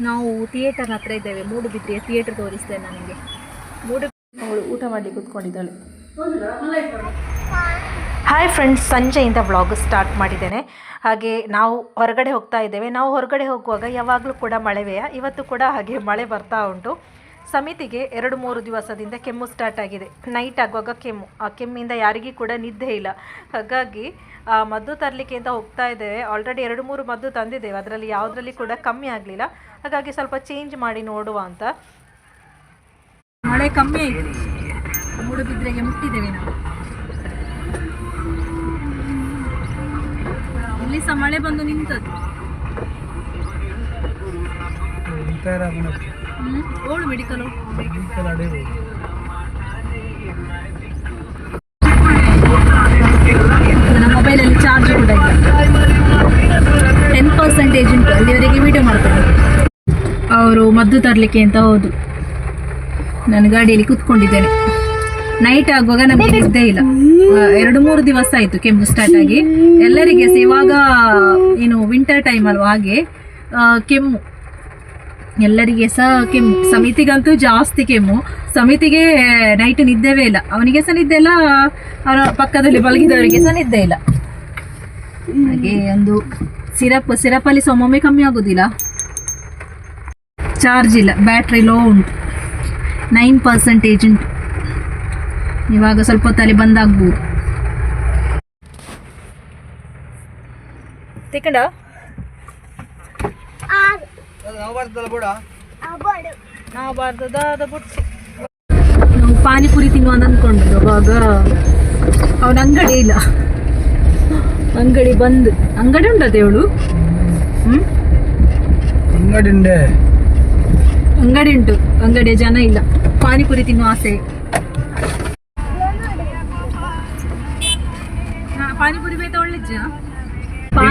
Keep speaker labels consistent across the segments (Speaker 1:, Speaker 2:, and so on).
Speaker 1: ನಾವು ಥಿಯೇಟರ್ ಹತ್ರ ಇದ್ದೇವೆ. ಮೂಡುಬಿದ್ರೆಯ ಥಿಯೇಟರ್ ತೋರಿಸ್ತೇನೆ ನನಗೆ ಮೂಡು ಅವಳು ಊಟ ಮಾಡಿ ಕೂತ್ಕೊಂಡಿದ್ದಾಳೆ. ಹಾಯ್ ಫ್ರೆಂಡ್ಸ್ ಸಂಜೆಯಿಂದ ವ್ಲಾಗ್ ಸ್ಟಾರ್ಟ್ ಮಾಡಿದ್ದೇನೆ. ಹಾಗೆ ನಾವು ಹೊರಗಡೆ ಹೋಗ್ತಾ ಇದ್ದೇವೆ. ನಾವು ಹೊರಗಡೆ ಹೋಗುವಾಗ ಯಾವಾಗಲೂ ಕೂಡ ಮಳೆವೆಯ? ಇವತ್ತು ಕೂಡ ಹಾಗೆ ಮಳೆ ಬರ್ತಾ ಉಂಟು. ಸಮಿತಿಗೆ ಎರಡು ಮೂರು ದಿವಸದಿಂದ ಕೆಮ್ಮು ಸ್ಟಾರ್ಟ್ ಆಗಿದೆ. ನೈಟ್ ಆಗುವಾಗ ಕೆಮ್ಮು. ಆ ಕೆಮ್ಮಿಂದ ಯಾರಿಗೂ ಕೂಡ ನಿದ್ದೆ ಇಲ್ಲ. ಹಾಗಾಗಿ ಆ, ಮದ್ದು ತರಲಿಕ್ಕೆ ಅಂತ ಹೋಗ್ತಾ ಇದ್ದೇವೆ. ಆಲ್ರೆಡಿ ಎರಡು ಮೂರು ಮದ್ದು ತಂದಿದ್ದೇವೆ. ಅದರಲ್ಲಿ ಯಾವುದರಲ್ಲಿ ಕೂಡ ಕಮ್ಮಿ ಆಗಲಿಲ್ಲ. ಹಾಗಾಗಿ ಸ್ವಲ್ಪ ಚೇಂಜ್ ಮಾಡಿ ನೋಡುವ ಅಂತ. ಮಳೆ ಕಮ್ಮಿ ಆಯಿತು. ಮೂಡುಬಿದ್ರೆಗೆ ಮುಟ್ಟಿದ್ದೇವೆ ನಾವು. ಇಲ್ಲಿ ಸಹ ಮಳೆ ಬಂದು ನಿಂತದ್ದು. ಓಳು ಮೆಡಿಕಲ್ ನನ್ನ ಮೊಬೈಲಲ್ಲಿ ಚಾರ್ಜ್ ಕೂಡ ಇಲ್ಲ. ಟೆನ್ ಪರ್ಸೆಂಟೇಜ್ ಉಂಟು. ಅಲ್ಲಿವರೆಗೆ ವಿಡಿಯೋ ಮಾಡ್ತಾರೆ ಅವರು ಮದ್ದು ತರಲಿಕ್ಕೆ ಅಂತ ಹೌದು ನಾನು ಗಾಡಿಯಲ್ಲಿ ಕೂತ್ಕೊಂಡಿದ್ದೇನೆ. ನೈಟ್ ಆಗುವಾಗ ನಮಗೆ ನಿದ್ದೆ ಇಲ್ಲ. ಎರಡು ಮೂರು ದಿವಸ ಆಯಿತು ಕೆಮ್ಮು ಸ್ಟಾರ್ಟ್ ಆಗಿ. ಎಲ್ಲರಿಗೆ ಇವಾಗ ಏನು ವಿಂಟರ್ ಟೈಮ್ ಅಲ್ವಾ ಹಾಗೆ ಕೆಮ್ಮು. ಎಲ್ಲರಿಗೆ ಸಹ ಕೆಮ್ಮು. ಸಮಿತಿಗಂತೂ ಜಾಸ್ತಿ ಕೆಮ್ಮು. ಸಮಿತಿಗೆ ನೈಟ್ ನಿದ್ದೆವೇ ಇಲ್ಲ. ಅವನಿಗೆ ಸಹ ನಿದ್ದೆ ಇಲ್ಲ, ಅವನ ಪಕ್ಕದಲ್ಲಿ ಬಲಗಿದವರಿಗೆ ಸಹ ನಿದ್ದೆ ಇಲ್ಲ. ಹಾಗೆ ಒಂದು ಸಿರಪ್, ಸಿರಪಲ್ಲಿ ಅಲ್ಲಿ ಒಮ್ಮೊಮ್ಮೆ ಕಮ್ಮಿ ಆಗೋದಿಲ್ಲ. ಚಾರ್ಜ್ ಇಲ್ಲ. ಬ್ಯಾಟ್ರಿ ಲೋ ಉಂಟು. ನೈನ್ ಪರ್ಸೆಂಟೇಜ್ ಉಂಟು. ಇವಾಗ ಸ್ವಲ್ಪ ಹೊತ್ತಲ್ಲಿ ಬಂದಾಗ್ಬೋದು ತಿಕ್ಕಂಡ? ನಾವು ಪಾನಿಪುರಿ ತಿನ್ನುವ ಅಂತ ಅಂದ್ಕೊಂಡು ಅವಾಗ ಅವನ ಅಂಗಡಿ ಇಲ್ಲ. ಅಂಗಡಿ ಬಂದ್. ಅಂಗಡಿ ಉಂಟದೆ ಅವಳು? ಹ್ಮ್?
Speaker 2: ಅಂಗಡಿಂಡೆ
Speaker 1: ಅಂಗಡಿ ಉಂಟು. ಅಂಗಡಿಯ ಜನ ಇಲ್ಲ. ಪಾನಿಪುರಿ ತಿನ್ನುವ ಆಸೆ ಹಾ, ಪಾನಿಪುರಿ ಬೇತ ಒಳ್ಳೆಜ್ಜ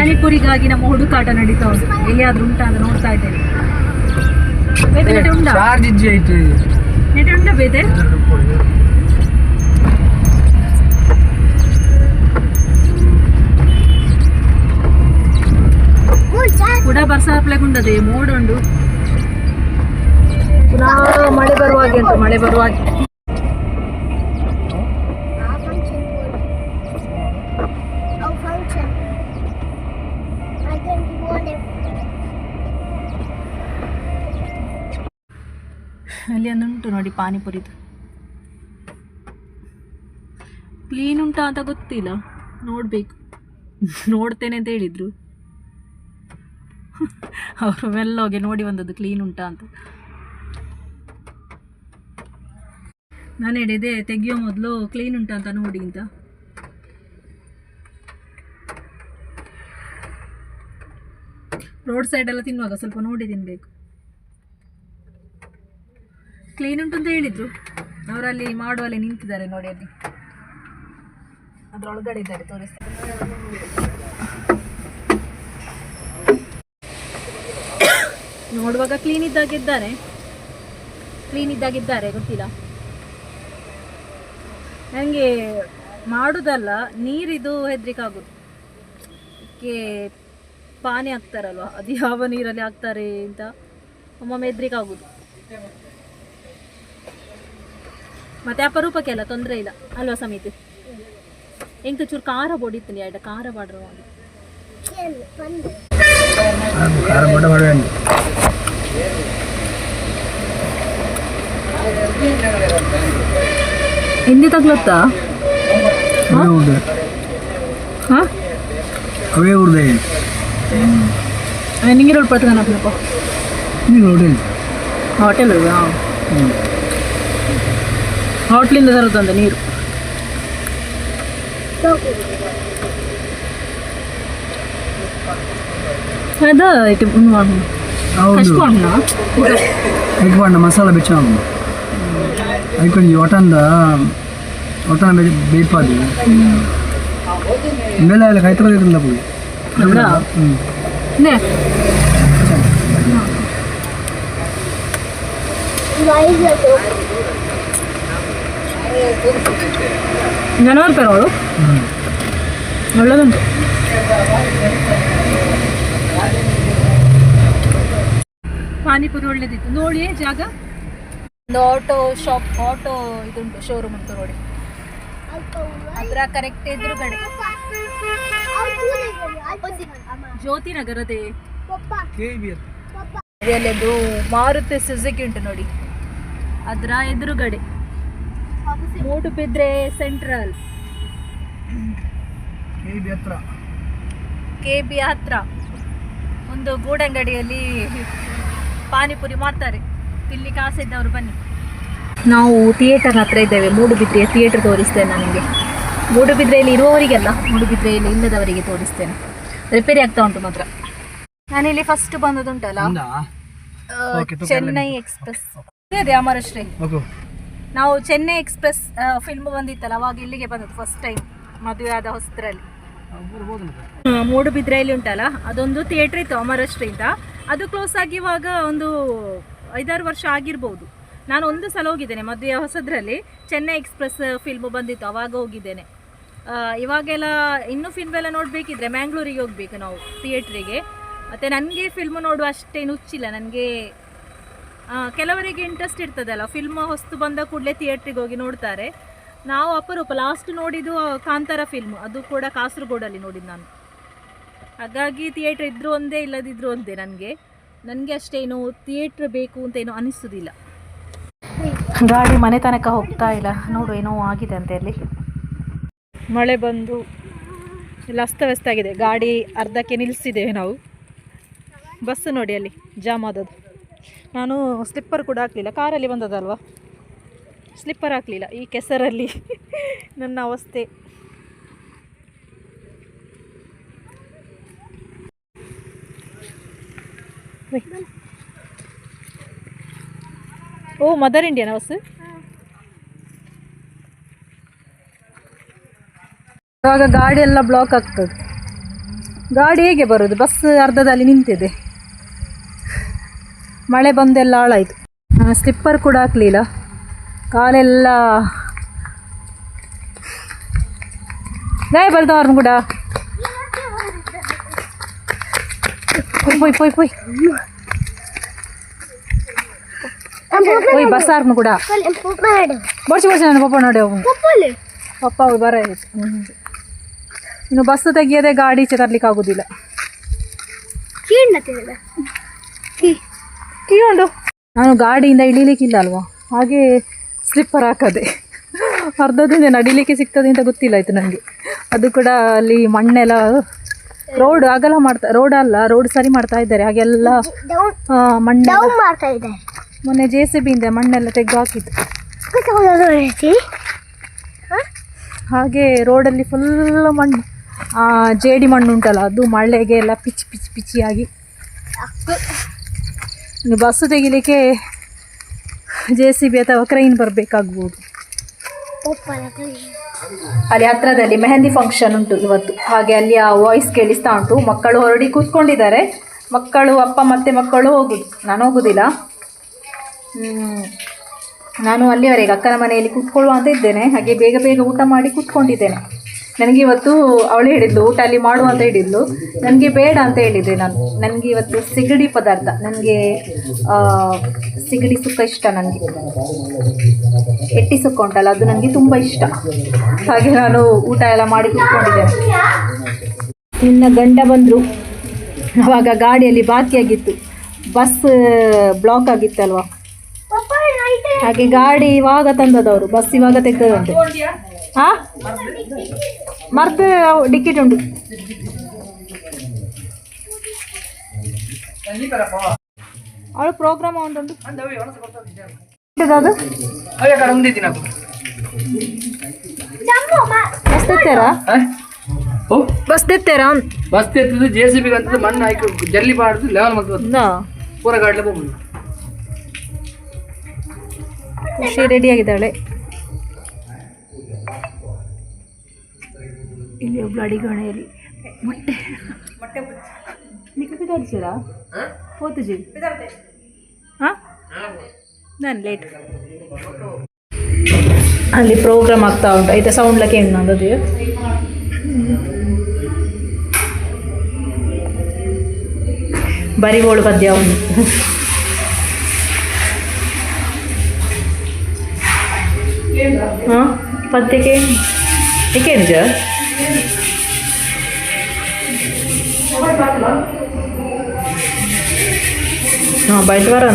Speaker 1: ಪಾನಿಪುರಿಗಾಗಿ ನಮ್ಮ ಹುಡುಕಾಟ ನಡೀತಾ ಉಂಟು. ಎಲ್ಲಿಯಾದ್ರೂ ಉಂಟಾ ಅಂತ ನೋಡ್ತಾ ಇದ್ದೇನೆ. ಬೇತೆ ಉಂಟಾ?
Speaker 2: ಚಾರ್ಜ್ ಇಜ್ಜಿ ಐತಿ.
Speaker 1: ನೆಟೆ ಉಂಟಾ ಬೇತೆ? ಕೂಡ ಬರ್ಸಾಪ್ಲೆಗುಂಡದೆ ಮೋಡ ಉಂಡು ಪುನಃ ಮಳೆ ಬರುವಾಗೆ ಉಂಟು ಮಳೆ ಬರುವಾಗೆ. ಅಲ್ಲಿ ನೋಡಿ ಪಾನಿಪುರಿದು. ಕ್ಲೀನ್ ಉಂಟಾ ಅಂತ ಗೊತ್ತಿಲ್ಲ. ನೋಡಬೇಕು. ನೋಡ್ತೇನೆ ಅಂತ ಹೇಳಿದರು. ಅವರು ಮೆಲ್ಲೋಗಿ ನೋಡಿ ಬಂದದ್ದು ಕ್ಲೀನ್ ಉಂಟಾ ಅಂತ. ನಾನು ಹೇಳಿದೆ, ತೆಗಿಯೋ ಮೊದಲು ಕ್ಲೀನ್ ಉಂಟಾ ಅಂತ ನೋಡಿ ಅಂತ. ರೋಡ್ ಸೈಡೆಲ್ಲ ತಿನ್ನುವಾಗ ಸ್ವಲ್ಪ ನೋಡಿ ತಿನ್ನಬೇಕು ಕ್ಲೀನ್ ಉಂಟು ಅಂತ ಹೇಳಿದ್ರು. ಅವರಲ್ಲಿ ಮಾಡುವಲ್ಲಿ ನಿಂತಿದ್ದಾರೆ ನೋಡಿ ಅಲ್ಲಿ. ಅದ್ರೊಳಗಡೆ ಇದ್ದಾರೆ ತೋರಿಸ್ತಾರೆ ನೋಡುವಾಗ ಕ್ಲೀನ್ ಇದ್ದಾಗಿದ್ದಾರೆ ಕ್ಲೀನ್ ಇದ್ದಾಗಿದ್ದಾರೆ ಗೊತ್ತಿಲ್ಲ. ನನಗೆ ಮಾಡುದಲ್ಲ, ನೀರಿದು ಹೆದ್ರಿಕೆ ಆಗೋದು. ಪಾನಿ ಹಾಕ್ತಾರಲ್ವ? ಅದು ಯಾವ ನೀರಲ್ಲಿ ಹಾಕ್ತಾರೆ ಅಂತ ಒಮ್ಮೊಮ್ಮೆ ಹೆದ್ರಿಕೆ ಆಗೋದು. ಮತ್ತೆ ಅಪರೂಪಕ್ಕೆಲ್ಲ ತೊಂದರೆ ಇಲ್ಲ ಅಲ್ವಾ ಸಮಿತಿ ಎಂಕ ಚೂರು ಖಾರ పొడితుంది ಆಯ್ತಾ ಖಾರ ಮಾಡ್ರು ಅದು
Speaker 2: ಖಾರ ಬಡ ಬಡ
Speaker 1: ಹಿಂದಿ ತಗ್ಲತ್ತಾ
Speaker 2: ಅವೇ ಉರ್ದೆ
Speaker 1: ಹಾಂ
Speaker 2: ಅವೇ ಉರ್ದೆ
Speaker 1: ನಿಂಗೆ ರೋಡ್ ಪಡ್ತಾನಪ್ಪ నోట్లింద జరుగుతుంది
Speaker 2: నీరు.
Speaker 1: ఏదో ఇటు
Speaker 2: ఎక్కువ మసాలా పెంచాము అయిపోయింది ఒటంద ఒటన బేపాది ఇవాళ వాళ్ళకి హైదరాబాద్ దగ్గర ఉన్నప్పుడు
Speaker 1: Why
Speaker 2: is
Speaker 1: it ಜನವರ
Speaker 2: ಹ್ಞೂ
Speaker 1: ಒಳ್ಳೆದುಂಟು. ಪಾನಿಪುರಿ ಒಳ್ಳೇದಿತ್ತು. ನೋಡಿ ಜಾಗ? ಒಂದು ಆಟೋ ಶಾಪ್ ಆಟೋ ಇದುಂಟು ಶೋರೂಮ್ ಉಂಟು ನೋಡಿ. ಅದರ ಕರೆಕ್ಟ್ ಎದುರುಗಡೆ ಜ್ಯೋತಿ ನಗರದೇ ಮಾರುತಿ ಸುಜುಕಿ ಉಂಟು ನೋಡಿ. ಅದರ ಎದುರುಗಡೆ. ಮೂಡುಬಿದ್ರೆ ಸೆಂಟ್ರಲ್
Speaker 2: ಕೆ ಬಿ ಹತ್ರ.
Speaker 1: ಒಂದು ಗೂಡಂಗಡಿಯಲ್ಲಿ ಪಾನಿಪುರಿ ಮಾಡ್ತಾರೆ. ತಿನ್ಲಿಕ್ಕೆ ಆಸೆ ಇದ್ದವರು ಬನ್ನಿ. ನಾವು ಥಿಯೇಟರ್ ಹತ್ರ ಇದ್ದೇವೆ. ಮೂಡುಬಿದ್ರೆಯ ಥಿಯೇಟರ್ ತೋರಿಸ್ತೇನೆ ನನಗೆ. ಮೂಡುಬಿದ್ರೆಯಲ್ಲಿ ಇರುವವರಿಗೆಲ್ಲ ಮೂಡುಬಿದ್ರೆಯಲ್ಲಿ ಇಲ್ಲದವರಿಗೆ ತೋರಿಸ್ತೇನೆ. ರಿಪೇರಿ ಆಗ್ತಾ ಉಂಟು ಮಾತ್ರ. ನಾನಿಲ್ಲಿ ಫಸ್ಟ್
Speaker 2: ಬಂದದ್ದುಂಟಲ್ಲ?
Speaker 1: ಚೆನ್ನೈ ಎಕ್ಸ್ಪ್ರೆಸ್ ಅದೇ ಅಮರಶ್ರೀ. ನಾವು ಚೆನ್ನೈ ಎಕ್ಸ್ಪ್ರೆಸ್ ಫಿಲ್ಮ್ ಬಂದಿತ್ತಲ್ಲ, ಅವಾಗ ಇಲ್ಲಿಗೆ ಬಂದದ್ದು ಫಸ್ಟ್ ಟೈಮ್ ಮದುವೆ ಆದ ಹೊಸದ್ರಲ್ಲಿ. ಮೂಡುಬಿದ್ರೆಯಲ್ಲಿ ಉಂಟಲ್ಲ, ಅದೊಂದು ಥಿಯೇಟ್ರ್ ಇತ್ತು ಅಮರಶ್ರೀ ಅಂತ. ಅದು ಕ್ಲೋಸ್ ಆಗಿವಾಗ ಒಂದು ಐದಾರು ವರ್ಷ ಆಗಿರ್ಬೋದು. ನಾನು ಒಂದು ಸಲ ಹೋಗಿದ್ದೇನೆ ಮದುವೆ ಹೊಸದ್ರಲ್ಲಿ, ಚೆನ್ನೈ ಎಕ್ಸ್ಪ್ರೆಸ್ ಫಿಲ್ಮ್ ಬಂದಿತ್ತು, ಅವಾಗ ಹೋಗಿದ್ದೇನೆ. ಇವಾಗೆಲ್ಲ ಇನ್ನೂ ಫಿಲ್ಮ್ ಎಲ್ಲ ನೋಡಬೇಕಿದ್ರೆ ಮ್ಯಾಂಗ್ಳೂರಿಗೆ ಹೋಗ್ಬೇಕು ನಾವು ಥಿಯೇಟ್ರಿಗೆ ಮತ್ತು ನನಗೆ ಫಿಲ್ಮ್ ನೋಡುವ ಅಷ್ಟೇನು ಹುಚ್ಚಿಲ್ಲ, ನನಗೆ ಕೆಲವರಿಗೆ ಇಂಟ್ರೆಸ್ಟ್ ಇರ್ತದಲ್ಲ ಫಿಲ್ಮ್ ಹೊಸ್ತು ಬಂದ ಕೂಡಲೇ ಥಿಯೇಟ್ರಿಗೆ ಹೋಗಿ ನೋಡ್ತಾರೆ. ನಾವು ಅಪರೂಪ ಲಾಸ್ಟ್ ನೋಡಿದ್ದು ಕಾಂತಾರ ಫಿಲ್ಮ್ ಅದು ಕೂಡ ಕಾಸರಗೋಡಲ್ಲಿ ನೋಡಿದ್ದು ನಾನು. ಹಾಗಾಗಿ ಥಿಯೇಟ್ರ್ ಇದ್ದರೂ ಒಂದೇ ಇಲ್ಲದಿದ್ದರೂ ಒಂದೇ ನನಗೆ. ನನಗೆ ಅಷ್ಟೇನು ಥಿಯೇಟ್ರ್ ಬೇಕು ಅಂತ ಏನೂ ಅನಿಸೋದಿಲ್ಲ. ಗಾಡಿ ಮನೆ ತನಕ ಹೋಗ್ತಾ ಇಲ್ಲ. ನೋಡು, ಏನೋ ಆಗಿದೆ ಅಂತ ಇಲ್ಲಿ ಮಳೆ ಬಂದು ಎಲ್ಲ ಅಸ್ತವ್ಯಸ್ತ ಆಗಿದೆ. ಗಾಡಿ ಅರ್ಧಕ್ಕೆ ನಿಲ್ಲಿಸಿದ್ದೇವೆ ನಾವು. ಬಸ್ಸು ನೋಡಿ ಅಲ್ಲಿ, ಜಾಮ್ ಆದದ್ದು. ನಾನು ಸ್ಲಿಪ್ಪರ್ ಕೂಡ ಹಾಕಲಿಲ್ಲ. ಕಾರಲ್ಲಿ ಬಂದದಲ್ವ? ಸ್ಲಿಪ್ಪರ್ ಹಾಕಲಿಲ್ಲ, ಈ ಕೆಸರಲ್ಲಿ. ನನ್ನ ಅವಸ್ಥೆ. ಓ ಮದರ್ ಇಂಡಿಯನ್ ಬಸ್ ಇವಾಗ ಗಾಡಿ ಎಲ್ಲ ಬ್ಲಾಕ್ ಆಗ್ತದೆ. ಗಾಡಿ ಹೇಗೆ ಬರೋದು? ಬಸ್ ಅರ್ಧದಲ್ಲಿ ನಿಂತಿದೆ. ಮಳೆ ಬಂದೆಲ್ಲ ಹಾಳಾಯಿತು. ಸ್ಲಿಪ್ಪರ್ ಕೂಡ ಹಾಕಲಿಲ್ಲ. ಕಾಲೆಲ್ಲ ಗಾಯ ಬರ್ದವ್ರನ್ನ ಕೂಡ. ಪೊಯ್ ಪೊಯ್ ಬಸ್ಸಾರ್ನು ಕೂಡ. ಬರ್ಸಿ ಬರ್ಸಿ ನಾನು ಪಪ್ಪ ನೋಡಿ ಅವನು. ಪಪ್ಪ ಬರ ಇನ್ನು ಬಸ್ ತೆಗಿಯದೆ ಗಾಡಿ ಈಚೆ ತರ್ಲಿಕ್ಕೆ ಆಗುದಿಲ್ಲ ಕೀ ಉಂಟು ನಾನು ಗಾಡಿಯಿಂದ ಇಳಿಲಿಕ್ಕಿಲ್ಲ ಅಲ್ವಾ? ಹಾಗೆ ಸ್ಲಿಪ್ಪರ್ ಹಾಕದೆ. ಅರ್ಧದಿಂದ ನಡಿಲಿಕ್ಕೆ ಸಿಗ್ತದೆ ಅಂತ ಗೊತ್ತಿಲ್ಲ ಆಯಿತು ನನಗೆ ಅದು ಕೂಡ ಅಲ್ಲಿ ಮಣ್ಣೆಲ್ಲ ರೋಡ್ ಅಗಲ ಮಾಡ್ತಾ ರೋಡ್ ಅಲ್ಲ ರೋಡ್ ಸರಿ ಮಾಡ್ತಾ ಇದ್ದಾರೆ. ಹಾಗೆಲ್ಲ
Speaker 3: ಮಣ್ಣು
Speaker 1: ಮೊನ್ನೆ ಜೆ ಸಿ ಬಿಯಿಂದ ಮಣ್ಣೆಲ್ಲ ತೆಗೆದು ಹಾಕಿದ್ದು. ಹಾಗೆ ರೋಡಲ್ಲಿ ಫುಲ್ ಮಣ್ಣು ಜೇಡಿ ಮಣ್ಣು ಉಂಟಲ್ಲ ಅದು ಮಳೆಗೆ ಎಲ್ಲ ಪಿಚ್ ಪಿಚ್ ಪಿಚಿಯಾಗಿ. ಇನ್ನು ಬಸ್ಸು ತೆಗಿಲಿಕ್ಕೆ ಜೆ ಸಿ ಬಿ ಅಥವಾ ಕ್ರೈನ್ ಬರಬೇಕಾಗ್ಬೋದು. ಅಲ್ಲಿ ಹತ್ರದಲ್ಲಿ ಮೆಹಂದಿ ಫಂಕ್ಷನ್ ಉಂಟು ಇವತ್ತು. ಹಾಗೆ ಅಲ್ಲಿ ಆ ವಾಯ್ಸ್ ಕೇಳಿಸ್ತಾ ಉಂಟು. ಮಕ್ಕಳು ಹೊರಡಿ ಕೂತ್ಕೊಂಡಿದ್ದಾರೆ. ಮಕ್ಕಳು, ಅಪ್ಪ ಮತ್ತೆ ಮಕ್ಕಳು ಹೋಗುದು. ನಾನು ಹೋಗುದಿಲ್ಲ. ನಾನು ಅಲ್ಲಿವರೆಗೆ ಅಕ್ಕನ ಮನೆಯಲ್ಲಿ ಕೂತ್ಕೊಳ್ಳುವ ಅಂತ ಇದ್ದೇನೆ. ಹಾಗೆ ಬೇಗ ಬೇಗ ಊಟ ಮಾಡಿ ಕೂತ್ಕೊಂಡಿದ್ದೇನೆ. ನನಗೆ ಇವತ್ತು ಅವಳೇ ಹೇಳಿದ್ಲು, ಊಟ ಅಲ್ಲಿ ಮಾಡು ಅಂತ ಹೇಳಿದ್ಲು. ನನಗೆ ಬೇಡ ಅಂತ ಹೇಳಿದ್ದೆ ನಾನು. ನನಗೆ ಇವತ್ತು ಸಿಗಡಿ ಪದಾರ್ಥ, ನನಗೆ ಸಿಗಡಿ ಸುಕ್ಕ ಇಷ್ಟ ನನಗೆ. ಎಟ್ಟಿ ಸುಕ್ಕ ಉಂಟಲ್ಲ, ಅದು ನನಗೆ ತುಂಬ ಇಷ್ಟ. ಹಾಗೆ ನಾನು ಊಟ ಎಲ್ಲ ಮಾಡಿ ಕೂತ್ಕೊಂಡಿದ್ದೇನೆ. ನಿನ್ನ ಗಂಡ ಬಂದರು. ಅವಾಗ ಗಾಡಿಯಲ್ಲಿ ಬಾಕಿಯಾಗಿತ್ತು ಬಸ್ ಬ್ಲಾಕ್ ಆಗಿತ್ತಲ್ವಾ? ಹಾಗೆ ಗಾಡಿ ಇವಾಗ ತಂದದವರು, ಬಸ್ ಇವಾಗ ತೆಗ್ದದುಂಟು ಹಾ? ಮರ್ತು ಡಿಕ್ಕಿಟ್ ಉಂಟು. ಅವಳು ಪ್ರೋಗ್ರಾಮ್ ಉಂಟು ಅದು? ಬಸ್ ತೆತ್ತಾರಾ
Speaker 2: ಓ?
Speaker 1: ಬಸ್ ತೆತ್ತಾರಾ
Speaker 2: ಬಸ್ ಎತ್ತಿದ್ದು ಜೆ ಸಿ ಬಿಗೆ ಅಂತದ್ದು ಮಣ್ಣು ಹಾಕಿ ಜಲ್ಲಿ ಬಾಡ್ದು ಲೆವೆಲ್ ಮಾಡ್ತದೆ ಪೂರ ಗಾಡ್ಲೆ ಹೋಗುದು
Speaker 1: ಖುಷಿ ರೆಡಿ ಆಗಿದ್ದಾಳೆ. ಇಲ್ಲಿ ಒಬ್ಳು ಅಡಿಗಣೆಯಲ್ಲಿ ಮೊಟ್ಟೆ. ಮೊಟ್ಟೆ ನೀವು ಬಿದ್ದಾಡ್ತೀರಾ ಹೋತು ಜಿ ಹಾಂ? ನಾನು ಲೇಟ್ ಅಲ್ಲಿ ಪ್ರೋಗ್ರಾಮ್ ಆಗ್ತಾ ಉಂಟು. ಐತೆ ಸೌಂಡ್ಲಕ್ಕೆ ಹೆಣ್ಣು ಅಂದದ್ದು ಬರಿಗೋಳು ಪದ್ಯ ಉಂಟು. ಹಾಂ? ಪತ್ತೆಗೆ ಏಕೆ? ನಿಜ? ಹಾಂ ಬಯಲು ಬರ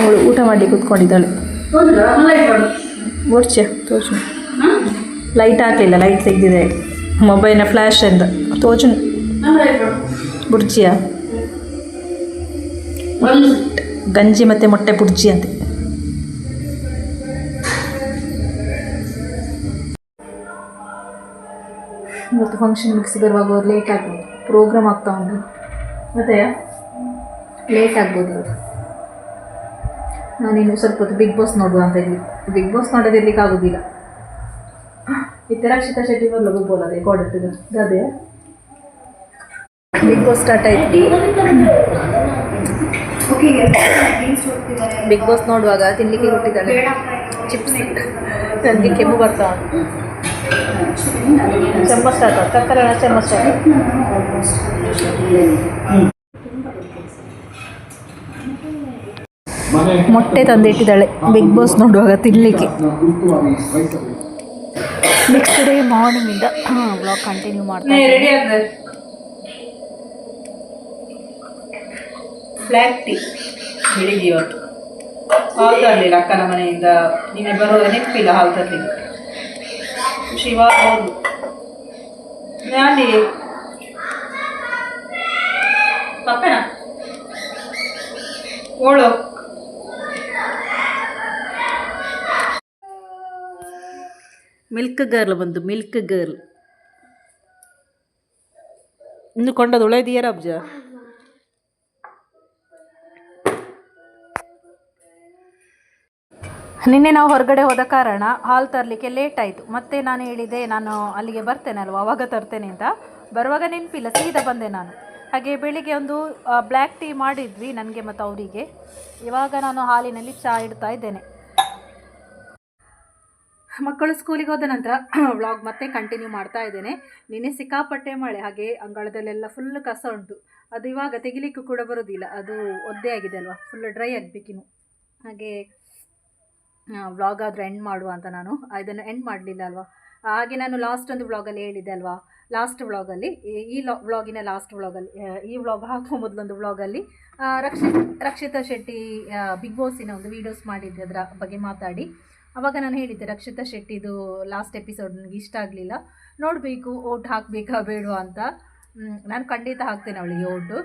Speaker 1: ಅವಳು ಊಟ ಮಾಡಿ ಕೂತ್ಕೊಂಡಿದ್ದಾಳೆ. ಓಡ್ಚೆ ತೋಚು ಲೈಟ್ ಹಾಕಲಿಲ್ಲ ಲೈಟ್ ತೆಗೆದಿದೆ. ಮೊಬೈಲ್ನ ಫ್ಲ್ಯಾಶ್ ಅಂತ ತೋಚು ಬುಡ್ಜಿಯ ಗಂಜಿ ಮತ್ತು ಮೊಟ್ಟೆ ಬುಡ್ಜಿ ಅಂತೆ. ಇವತ್ತು ಫಂಕ್ಷನ್ ಮುಗಿಸಿ ಬರುವಾಗ ಲೇಟ್ ಆಗ್ಬೋದು. ಪ್ರೋಗ್ರಾಮ್ ಆಗ್ತಾ ಉಂಟು. ಮತ್ತೆ ಲೇಟ್ ಆಗ್ಬೋದು ಅದು ನಾನಿನ್ನು ಸ್ವಲ್ಪ ಹೊತ್ತು ಬಿಗ್ ಬಾಸ್ ನೋಡುವ ಅಂತ ಇದ್ವಿ. ಬಿಗ್ ಬಾಸ್ ನೋಡೋದಿರ್ಲಿಕ್ಕೆ ಆಗೋದಿಲ್ಲ. ಇತರ ರಕ್ಷಿತಾ ಶೆಟ್ಟಿ ಬರ್ಲ ಹೋಗ್ಬೋದು ಅದೇ ಕೊಡುತ್ತಿದ್ದ ಅದೇ ಬಿಗ್ ಬಾಸ್ ಸ್ಟಾರ್ಟ್ ಆಯ್ತು. ಬಿಗ್ ಬಾಸ್ ನೋಡುವಾಗ ತಿನ್ನಲಿಕ್ಕೆ ಕೊಟ್ಟಿದ್ದಾಳೆ. ಚಿಪ್ಸ್ ನನಗೆ ಕೆಮ್ಮು ಬರ್ತಾ ಸ್ಟಾರ್ಟ್ ಕಕ್ಕರಣ ಚೆಮ್ಮ ಮೊಟ್ಟೆ ತಂದಿಟ್ಟಿದ್ದಾಳೆ ಬಿಗ್ ಬಾಸ್ ನೋಡುವಾಗ ತಿನ್ನಲಿಕ್ಕೆ ನೆಕ್ಸ್ಟ್ ಡೇ ಮಾರ್ನಿಂಗಿಂದ ಬ್ಲಾಗ್ ಕಂಟಿನ್ಯೂ ಮಾಡ್ತಾ
Speaker 2: ಬ್ಲ್ಯಾಕ್ ಟೀ ಬೆಳಿಗ್ಗೆ ಇವತ್ತು. ಹಾಲು ತರಲಿಲ್ಲ ಅಕ್ಕನ ಮನೆಯಿಂದ. ನೀನೆ ಬರುವಾಗ ನೆನಪಿಲ್ಲ ಹಾಲು ತರಲಿಲ್ಲ ಶಿವ ಹೌದು. ನಾನಿ ಪಪ್ಪನ ಓಳು.
Speaker 1: ಮಿಲ್ಕ್ ಗರ್ಲ್ ಬಂದು, ಮಿಲ್ಕ್ ಗರ್ಲ್. ಇನ್ನು ಕೊಂಡದು ಉಳಿದಿಯರ ಅಬ್ಜ ನಿನ್ನೆ ನಾವು ಹೊರಗಡೆ ಹೋದ ಕಾರಣ ಹಾಲು ತರಲಿಕ್ಕೆ ಲೇಟ್ ಆಯಿತು. ಮತ್ತೆ ನಾನು ಹೇಳಿದೆ, ನಾನು ಅಲ್ಲಿಗೆ ಬರ್ತೇನೆ ಅಲ್ವಾ ಅವಾಗ ತರ್ತೇನೆ ಅಂತ. ಬರುವಾಗ ನೆನಪಿಲ್ಲ, ಸೀದಾ ಬಂದೆ ನಾನು. ಹಾಗೆ ಬೆಳಿಗ್ಗೆ ಒಂದು ಬ್ಲ್ಯಾಕ್ ಟೀ ಮಾಡಿದ್ವಿ ನನಗೆ ಮತ್ತು ಅವರಿಗೆ. ಇವಾಗ ನಾನು ಹಾಲಿನಲ್ಲಿ ಚಾ ಇಡ್ತಾ ಇದ್ದೇನೆ. ಮಕ್ಕಳು ಸ್ಕೂಲಿಗೆ ಹೋದ ನಂತರ ವ್ಲಾಗ್ ಮತ್ತೆ ಕಂಟಿನ್ಯೂ ಮಾಡ್ತಾ ಇದ್ದೇನೆ. ನಿನ್ನೆ ಸಿಕ್ಕಾಪಟ್ಟೆ ಮಳೆ, ಹಾಗೆ ಅಂಗಳದಲ್ಲೆಲ್ಲ ಫುಲ್ ಕಸ ಉಂಟು. ಅದು ಇವಾಗ ತೆಗಿಲಿಕ್ಕೂ ಕೂಡ ಬರೋದಿಲ್ಲ. ಅದು ಒದ್ದೆ ಆಗಿದೆ ಅಲ್ವಾ? ಫುಲ್ ಡ್ರೈ ಆಗಬೇಕಿನ್ನು. ಹಾಗೆ ವ್ಲಾಗ್ ಆದರೂ ಎಂಡ್ ಮಾಡುವ ಅಂತ ನಾನು. ಇದನ್ನು ಎಂಡ್ ಮಾಡಲಿಲ್ಲ ಅಲ್ವಾ? ಹಾಗೆ ನಾನು ಲಾಸ್ಟ್ ಒಂದು ವ್ಲಾಗಲ್ಲಿ ಹೇಳಿದ್ದೆ ಅಲ್ವಾ? ಲಾಸ್ಟ್ ವ್ಲಾಗಲ್ಲಿ ಈ ಲಾ ವ್ಲಾಗಿನ ಲಾಸ್ಟ್ ವ್ಲಾಗಲ್ಲಿ ಈ ವ್ಲಾಗ್ ಹಾಕುವ ಮೊದಲೊಂದು ವ್ಲಾಗಲ್ಲಿ ರಕ್ಷಿತ್ ರಕ್ಷಿತಾ ಶೆಟ್ಟಿ ಬಿಗ್ ಬಾಸಿನ ಒಂದು ವೀಡಿಯೋಸ್ ಮಾಡಿದ್ದೆ ಅದರ ಬಗ್ಗೆ ಮಾತಾಡಿ. ಅವಾಗ ನಾನು ಹೇಳಿದ್ದೆ, ರಕ್ಷಿತಾ ಶೆಟ್ಟಿದು ಲಾಸ್ಟ್ ಎಪಿಸೋಡ್ ನನಗೆ ಇಷ್ಟ ಆಗಲಿಲ್ಲ. ನೋಡಬೇಕು, ಓಟ್ ಹಾಕಬೇಕಾ ಬೇಡವಾ ಅಂತ. ನಾನು ಖಂಡಿತ ಹಾಕ್ತೇನೆ ಅವಳಿಗೆ ಓಟು.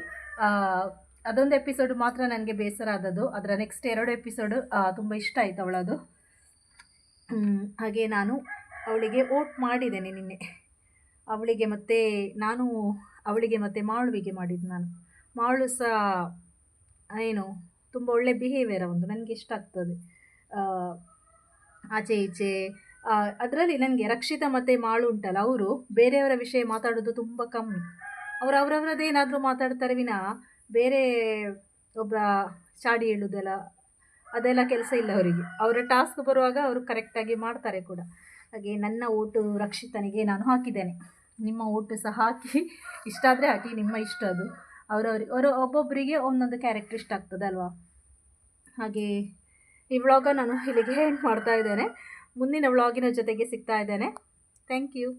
Speaker 1: ಅದೊಂದು ಎಪಿಸೋಡ್ ಮಾತ್ರ ನನಗೆ ಬೇಸರ ಆದದ್ದು. ಅದರ ನೆಕ್ಸ್ಟ್ ಎರಡು ಎಪಿಸೋಡು ತುಂಬ ಇಷ್ಟ ಆಯಿತು ಅವಳದು. ಹಾಗೆ ನಾನು ಅವಳಿಗೆ ಓಟ್ ಮಾಡಿದ್ದೇನೆ ನಿನ್ನೆ. ಅವಳಿಗೆ ಮತ್ತು, ನಾನು ಅವಳಿಗೆ ಮತ್ತು ಮಾಳುವಿಗೆ ಮಾಡಿದ್ದು ನಾನು. ಮಾಳು ಸಹ, ಏನು, ತುಂಬ ಒಳ್ಳೆ ಬಿಹೇವಿಯರ್ ಒಂದು, ನನಗೆ ಇಷ್ಟ ಆಗ್ತದೆ. ಆಚೆ ಈಚೆ ಅದರಲ್ಲಿ ನನಗೆ ರಕ್ಷಿತಾ ಮತ್ತು ಮಾಳು ಉಂಟಲ್ಲ, ಅವರು ಬೇರೆಯವರ ವಿಷಯ ಮಾತಾಡೋದು ತುಂಬ ಕಮ್ಮಿ. ಅವರು ಅವರವರದ್ದೇನಾದರೂ ಮಾತಾಡ್ತಾರೆ ವಿನ ಬೇರೆ ಒಬ್ಬರ ಚಾಡಿ ಹೇಳೋದೆಲ್ಲ, ಅದೆಲ್ಲ ಕೆಲಸ ಇಲ್ಲ ಅವರಿಗೆ. ಅವರ ಟಾಸ್ಕ್ ಬರುವಾಗ ಅವರು ಕರೆಕ್ಟಾಗಿ ಮಾಡ್ತಾರೆ ಕೂಡ. ಹಾಗೆ ನನ್ನ ಓಟು ರಕ್ಷಿತನಿಗೆ ನಾನು ಹಾಕಿದ್ದೇನೆ. ನಿಮ್ಮ ಓಟು ಸಹ ಹಾಕಿ, ಇಷ್ಟ ಆದರೆ ಹಾಕಿ, ನಿಮ್ಮ ಇಷ್ಟ ಅದು. ಅವರವ್ರಿಗೆ ಅವರು ಒಬ್ಬೊಬ್ಬರಿಗೆ ಒಂದೊಂದು ಕ್ಯಾರೆಕ್ಟರ್ ಇಷ್ಟ ಆಗ್ತದಲ್ವಾ ಹಾಗೆ ಈ ವ್ಲಾಗ ನಾನು ಇಲ್ಲಿಗೆ ಮಾಡ್ತಾ ಇದ್ದೇನೆ. ಮುಂದಿನ ವ್ಲಾಗಿನ ಜೊತೆಗೆ ಸಿಗ್ತಾ ಇದ್ದೇನೆ. Thank you